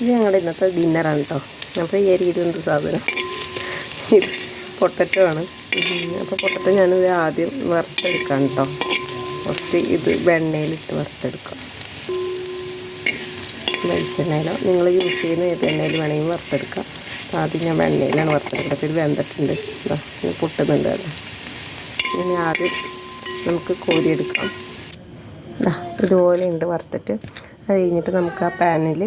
ഇത് ഞങ്ങളുടെ ഇന്നത്തെ ഡിന്നറാണ് കേട്ടോ ഈ അരി ഇതെന്ത് സാധനം? ഇത് പൊട്ടറ്റോ ആണ്. അപ്പോൾ പൊട്ടറ്റോ ഞാനിത് ആദ്യം വറുത്തെടുക്കാം കേട്ടോ ഫസ്റ്റ് ഇത് വെണ്ണയിലിട്ട് വറുത്തെടുക്കാം. വെളിച്ചെണ്ണയിലോ? നിങ്ങൾ യൂസ് ചെയ്യുന്ന ഏത് എണ്ണയിൽ വേണമെങ്കിൽ വറുത്തെടുക്കാം. അപ്പോൾ ആദ്യം ഞാൻ വെണ്ണയിലാണ് വറുത്തെടുക്കുന്നത്. ഇത് വെന്തിട്ടുണ്ട്. പൊട്ടുന്നുണ്ട് അല്ലേ ഇനി ആദ്യം നമുക്ക് കോരിയെടുക്കാം. ഇതുപോലെ ഉണ്ട് വറുത്തിട്ട്. അത് കഴിഞ്ഞിട്ട് നമുക്ക് ആ പാനിൽ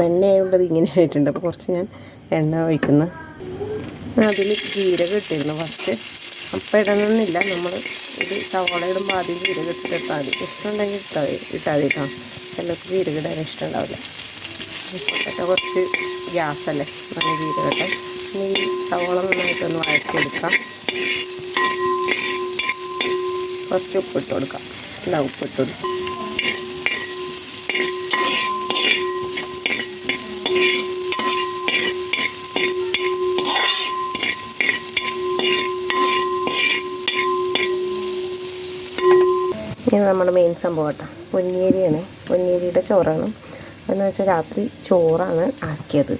വെണ്ണ ആയതുകൊണ്ട് ഇങ്ങനെ ആയിട്ടുണ്ട്. അപ്പോൾ കുറച്ച് ഞാൻ എണ്ണ ഒഴിക്കുന്നു. അതിൽ ജീരകം ഇട്ടിരുന്നു ഫസ്റ്റ് അപ്പം ഇടണമെന്നില്ല നമ്മൾ ഇത് സവാള ഇടുമ്പോൾ ആദ്യം ജീരകം ഇട്ടിട്ടാൽ മതി. ഇഷ്ടമുണ്ടെങ്കിൽ ഇട്ടാൽ ഇട്ടാൽ കേട്ടോ ചിലർക്ക് ജീരകം ഇടാൻ ഇഷ്ടമുണ്ടാവില്ല. ഇപ്പോഴത്തെ കുറച്ച് ഗ്യാസല്ലേ? നല്ല ജീരകം ഇട്ടെ ഇനി ഈ സവോള നന്നായിട്ടൊന്ന് വഴറ്റിയെടുക്കാം. കുറച്ച് ഉപ്പിട്ട് കൊടുക്കാം. എല്ലാം ഉപ്പിട്ട് കൊടുക്കാം. ഇത് നമ്മുടെ മെയിൻ സംഭവം കേട്ടോ. പൊന്നിയേരിയാണ്. പൊന്നിയേരിയുടെ ചോറാണ്. എന്ന് വെച്ചാൽ രാത്രി ചോറാണ് ആക്കിയത്.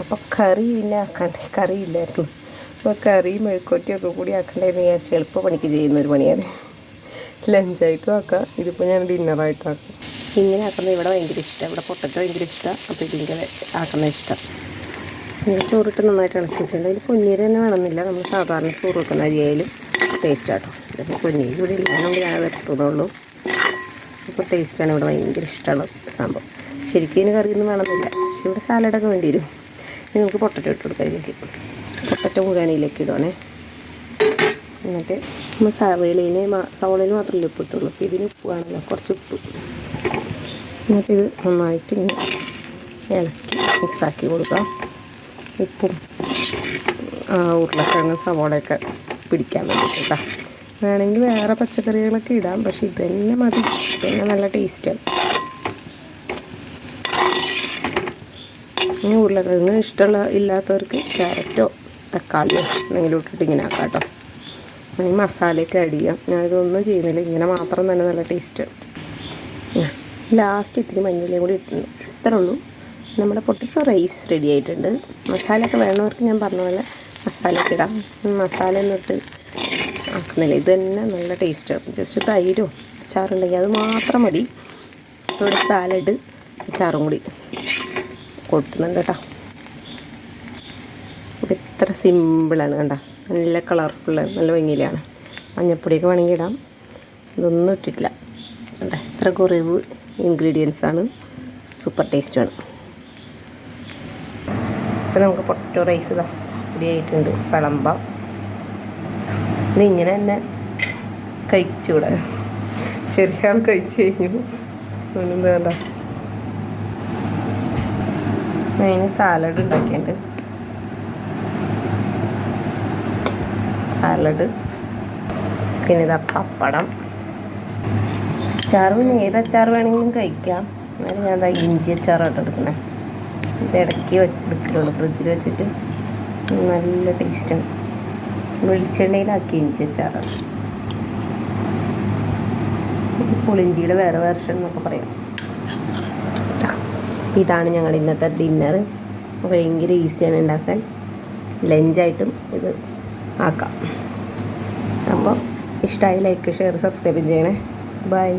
അപ്പോൾ കറി പിന്നെ ആക്കണ്ടേ? കറി ഇല്ലായിരുന്നു. അപ്പോൾ കറിയും മെഴുക്കോട്ടിയൊക്കെ കൂടി ആക്കണ്ടേന്ന് വിചാരിച്ച് എളുപ്പ പണിക്ക് ചെയ്യുന്ന ഒരു പണിയാണ്. ലഞ്ചായിട്ടും ആക്കാം. ഇതിപ്പോൾ ഞാൻ ഡിന്നറായിട്ടും ആക്കും. ഇങ്ങനെ ആക്കുന്നത് ഇവിടെ ഭയങ്കര ഇഷ്ടമാണ് ഇവിടെ പൊട്ടറ്റോ ഭയങ്കര ഇഷ്ടമാണ് അപ്പോൾ ഇതിങ്ങനെ ആക്കുന്ന ഇഷ്ടം. ഇങ്ങനെ ചോറിട്ട് നന്നായിട്ട് ഇളക്കി വെച്ചിട്ടുണ്ട് അതിൽ പൊന്നീര് തന്നെ വേണമെന്നില്ല. നമ്മൾ സാധാരണ ചോറ് വെക്കുന്ന അരിയായാലും ടേസ്റ്റ് ആട്ടോ. ഇതിപ്പോൾ കുഞ്ഞിന്റെ കൂടെ ഇല്ലാതുകൊണ്ട് ഞാൻ വരത്തുന്നുള്ളൂ അപ്പോൾ ടേസ്റ്റാണ് ഇവിടെ ഭയങ്കര ഇഷ്ടമുള്ള സംഭവം. ശരിക്കും ഇതിന് കറിയൊന്നും വേണമെന്നില്ല. പക്ഷെ ഇവിടെ സാലഡൊക്കെ വേണ്ടി വരും. ഇനി നമുക്ക് പൊട്ടറ്റോ ഇട്ട് കൊടുക്കാം ഇതിലേക്ക് പൊട്ടറ്റോ മുഴുവനിലേക്ക് ഇടുവാണേ. എന്നിട്ട് നമ്മൾ സവളയിൽ സവളയിൽ മാത്രമല്ല ഉപ്പ് ഇട്ടുള്ളൂ. അപ്പോൾ ഇതിന് ഉപ്പ് വേണമല്ലോ കുറച്ച് ഉപ്പ്. എന്നിട്ട് ഇത് നന്നായിട്ട് ഇങ്ങനെ ഇളക്കി മിക്സാക്കി കൊടുക്കാം. ഉപ്പും ഉരുളക്കിഴങ്ങ് സവോളയൊക്കെ പിടിക്കാൻ വേണ്ടിയിട്ട് കേട്ടോ വേണമെങ്കിൽ വേറെ പച്ചക്കറികളൊക്കെ ഇടാം. പക്ഷെ ഇതന്നെ തന്നെ മതി. ഇതന്നെ തന്നെ നല്ല ടേസ്റ്റാണ് ഇനി ഉരുളക്കിഴങ്ങ് ഇഷ്ടമുള്ള ഇല്ലാത്തവർക്ക് ക്യാരറ്റോ തക്കാളിയോ എന്തെങ്കിലും ഇട്ടിട്ട് ഇങ്ങനെ ആക്കാം കേട്ടോ. ഈ മസാലയൊക്കെ ആഡ് ചെയ്യാം. ഞാനിതൊന്നും ചെയ്യുന്നില്ല. ഇങ്ങനെ മാത്രം തന്നെ നല്ല ടേസ്റ്റാണ് ലാസ്റ്റ് ഇത്തിരി മഞ്ഞളിയും കൂടി ഇട്ടിട്ടുണ്ട്. ഇത്രേ ഉള്ളൂ. നമ്മുടെ പൊട്ടറ്റോ റൈസ് റെഡി ആയിട്ടുണ്ട്. മസാലയൊക്കെ വേണവർക്ക് ഞാൻ പറഞ്ഞ പോലെ മസാലയൊക്കെ ഇടാം. മസാല എന്നിട്ട് ആക്കുന്നില്ല. ഇത് തന്നെ നല്ല ടേസ്റ്റാണ് ജസ്റ്റ് തൈരോ അച്ചാറുണ്ടെങ്കിൽ അത് മാത്രം മതി. ഇവിടെ സാലഡ് അച്ചാറും കൂടി. കൊടുക്കുന്നുണ്ട് കേട്ടോ ഇത്ര സിമ്പിളാണ് കണ്ട. നല്ല കളർഫുള്ളാണ് നല്ല ഭംഗിയിലാണ്. മഞ്ഞപ്പൊടിയൊക്കെ വേണമെങ്കിൽ ഇടാം. ഇതൊന്നും ഇട്ടിട്ടില്ല. കണ്ട ഇത്ര കുറവ് ഇൻഗ്രീഡിയൻസ് ആണ്. സൂപ്പർ ടേസ്റ്റാണ് ഇപ്പം നമുക്ക് പൊട്ടോ റൈസ് ഇതാ റെഡി ആയിട്ടുണ്ട്. വിളമ്പാം. ഇതിങ്ങനെ തന്നെ കഴിച്ചൂടെ. ചെറിയ ആൾ കഴിച്ചു കഴിഞ്ഞു. വേണ്ട. അതിന് സാലഡ് ഉണ്ടാക്കിയിട്ടുണ്ട്. സാലഡ് പിന്നെ ഇതാ പപ്പടം. അച്ചാർ പിന്നെ ഏത് അച്ചാർ വേണമെങ്കിലും കഴിക്കാം. എന്നാലും ഞാൻ എന്താ ഇഞ്ചി അച്ചാറായിട്ട് എടുക്കണേ ഇത് ഇടയ്ക്ക് എടുക്കലുള്ളൂ ഫ്രിഡ്ജിൽ വെച്ചിട്ട്. നല്ല ടേസ്റ്റാണ് വെളിച്ചെണ്ണയിലാക്കി ഇഞ്ചി അച്ചാറാണ് പുളിഞ്ചിയുടെ വേറെ വേർഷൻ എന്നൊക്കെ പറയാം. ഇതാണ് ഞങ്ങൾ ഇന്നത്തെ ഡിന്നർ ഭയങ്കര ഈസിയാണ് ഉണ്ടാക്കാൻ. ലഞ്ചായിട്ടും ഇത് ആക്കാം. അപ്പോൾ ഇഷ്ടമായി ലൈക്ക് ഷെയർ സബ്സ്ക്രൈബ് ചെയ്യണേ. ബൈ